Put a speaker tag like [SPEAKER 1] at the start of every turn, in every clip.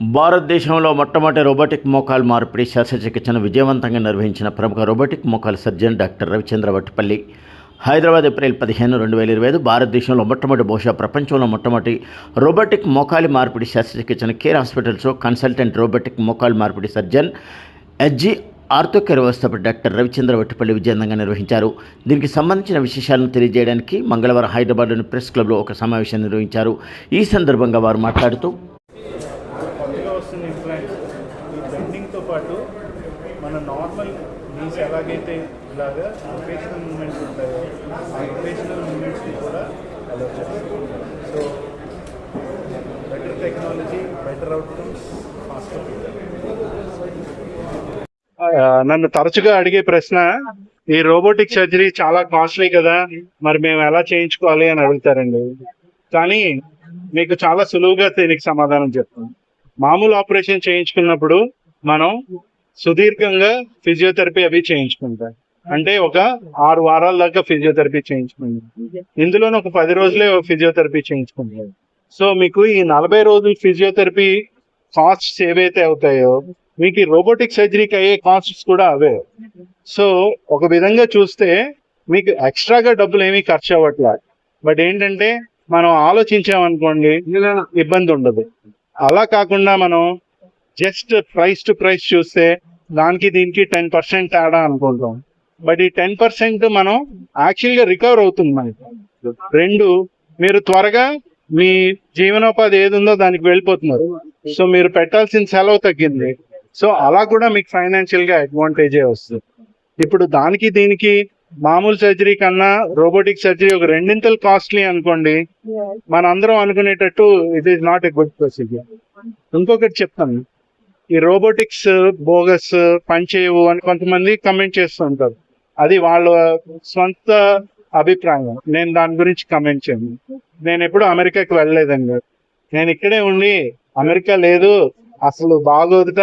[SPEAKER 1] భారతదేశంలో మొట్టమొదటి రోబోటిక్ మోకాలు మార్పిడి శస్త్రచికిత్సను విజయవంతంగా నిర్వహించిన ప్రముఖ రోబోటిక్ మోకాలు surgeon doctor Ravichandra Vattipalli. Hyderabad April పదిహేను రెండు వేల ఇరవై ఐదు భారతదేశంలో మొట్టమొదటి బహుశా ప్రపంచంలో మొట్టమొదటి రోబోటిక్ మోకాలి మార్పిడి శస్త్రచికిత్సను కేర్ హాస్పిటల్స్లో కన్సల్టెంట్ రోబోటిక్ మోకాలి మార్పిడి సర్జన్ ఎస్జీ ఆర్థోకేర్ వ్యవస్థపతి డాక్టర్ రవిచంద్ర వట్టిపల్లి విజయవంతంగా నిర్వహించారు. దీనికి సంబంధించిన విశేషాలను తెలియజేయడానికి మంగళవారం హైదరాబాద్లోని ప్రెస్ క్లబ్లో ఒక సమావేశం నిర్వహించారు. ఈ సందర్భంగా వారు మాట్లాడుతూ
[SPEAKER 2] మన నార్మల్ నీస్ ఎలాగైతే ఇలాగా రొటేషనల్ మూమెంట్స్ ఉంటాయో ఆ రొటేషనల్ మూమెంట్స్ని కూడా అలా చేస్తాం. So better technology better outcomes faster నన్ను తరచుగా అడిగే ప్రశ్న ఈ రోబోటిక్ సర్జరీ చాలా కాస్ట్లీ కదా మరి మేము ఎలా చేయించుకోవాలి అని అడుగుతారండి. కానీ మీకు చాలా సులువుగా దీనికి సమాధానం చెప్తాం మామూలు ఆపరేషన్ చేయించుకున్నప్పుడు మనం సుదీర్ఘంగా ఫిజియోథెరపీ అవి చేయించుకుంటాయి. అంటే ఒక ఆరు వారాల దాకా ఫిజియోథెరపీ చేయించుకుంటాం ఇందులోనే ఒక పది రోజులే ఫిజియోథెరపీ చేయించుకుంటాయి. సో మీకు ఈ నలభై రోజులు ఫిజియోథెరపీ కాస్ట్స్ ఏవైతే అవుతాయో మీకు రోబోటిక్ సర్జరీకి అయ్యే కాస్ట్స్ కూడా అవే. సో ఒక విధంగా చూస్తే మీకు ఎక్స్ట్రాగా డబ్బులు ఏమీ ఖర్చు అవ్వట్లేదు బట్ ఏంటంటే మనం ఆలోచించామనుకోండి ఇబ్బంది ఉండదు. అలా కాకుండా మనం జస్ట్ ప్రైస్ టు ప్రైస్ చూస్తే దానికి దీనికి టెన్ పర్సెంట్ తేడా అనుకుంటాం. బట్ ఈ టెన్ పర్సెంట్ మనం యాక్చువల్గా రికవర్ అవుతుంది మనకి రెండు మీరు త్వరగా మీ జీవనోపాధి ఏది ఉందో దానికి వెళ్ళిపోతున్నారు. సో మీరు పెట్టాల్సిన సెలవు తగ్గింది. సో అలా కూడా మీకు ఫైనాన్షియల్గా అడ్వాంటేజే వస్తుంది. ఇప్పుడు దానికి దీనికి మామూలు సర్జరీ కన్నా రోబోటిక్ సర్జరీ ఒక రెండింతలు కాస్ట్లీ అనుకోండి మన అందరం అనుకునేటట్టు it is not a good procedure ఇంకొకటి చెప్తాను. ఈ రోబోటిక్స్ బోగస్ పనిచేయవు అని కొంతమంది కమెంట్ చేస్తుంటారు. అది వాళ్ళ సొంత అభిప్రాయం. నేను దాని గురించి కమెంట్ చేయను. నేను ఎప్పుడు అమెరికాకి వెళ్ళలేదండి. నేను ఇక్కడే ఉండి అమెరికా లేదు అసలు బాగోదుట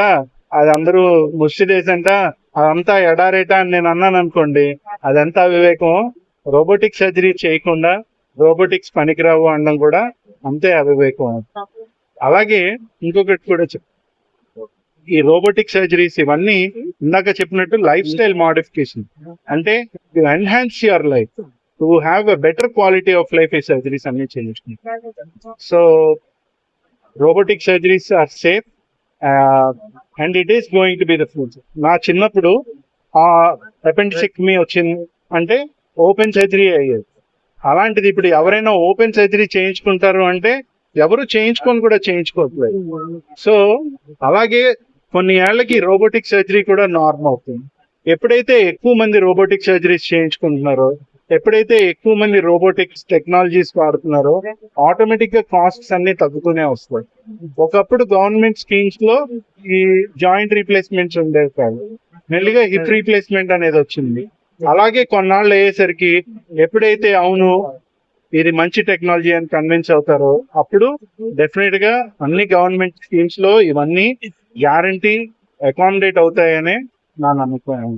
[SPEAKER 2] అది అందరూ ముష్టి దేశంట అదంతా ఎడారేట అని నేను అన్నాను అనుకోండి అదంతా వివేకం. రోబోటిక్ సర్జరీ చేయకుండా రోబోటిక్స్ పనికిరావు అనడం కూడా అంతే అవివేకం. అలాగే ఇంకొకటి కూడా చెప్పు ఈ రోబోటిక్ సర్జరీస్ ఇవన్నీ ఇందాక చెప్పినట్టు లైఫ్ స్టైల్ మోడిఫికేషన్ అంటే to enhance your life to have a better quality of life ఈ సర్జరీస్ అన్ని చేయించుకుంటాం so robotic surgeries are safe and it is going to be the future నా చిన్నప్పుడు ఆ మీ వచ్చింది అంటే ఓపెన్ సర్జరీ అయ్యేది. అలాంటిది ఇప్పుడు ఎవరైనా ఓపెన్ సర్జరీ చేయించుకుంటారు అంటే ఎవరు చేయించుకొని కూడా చేయించుకోవట్లేదు. సో అలాగే కొన్ని ఏళ్ళకి రోబోటిక్ సర్జరీ కూడా నార్మ్ అవుతుంది. ఎప్పుడైతే ఎక్కువ మంది రోబోటిక్ సర్జరీస్ చేయించుకుంటున్నారో ఎప్పుడైతే ఎక్కువ మంది రోబోటిక్స్ టెక్నాలజీస్ వాడుతున్నారో ఆటోమేటిక్గా కాస్ట్స్ అన్ని తగ్గుతూనే వస్తాయి. ఒకప్పుడు గవర్నమెంట్ స్కీమ్స్లో ఈ జాయింట్ రీప్లేస్మెంట్స్ ఉండేవి కాదు. మెల్లిగా హిప్ రీప్లేస్మెంట్ అనేది వచ్చింది. అలాగే కొన్నాళ్ళు అయ్యేసరికి ఎప్పుడైతే అవును ఇది మంచి టెక్నాలజీ అని కన్విన్స్ అవుతారో అప్పుడు డెఫినెట్గా అన్ని గవర్నమెంట్ స్కీమ్స్లో ఇవన్నీ గ్యారంటీ అకామిడేట్ అవుతాయనే నా నమ్మకం.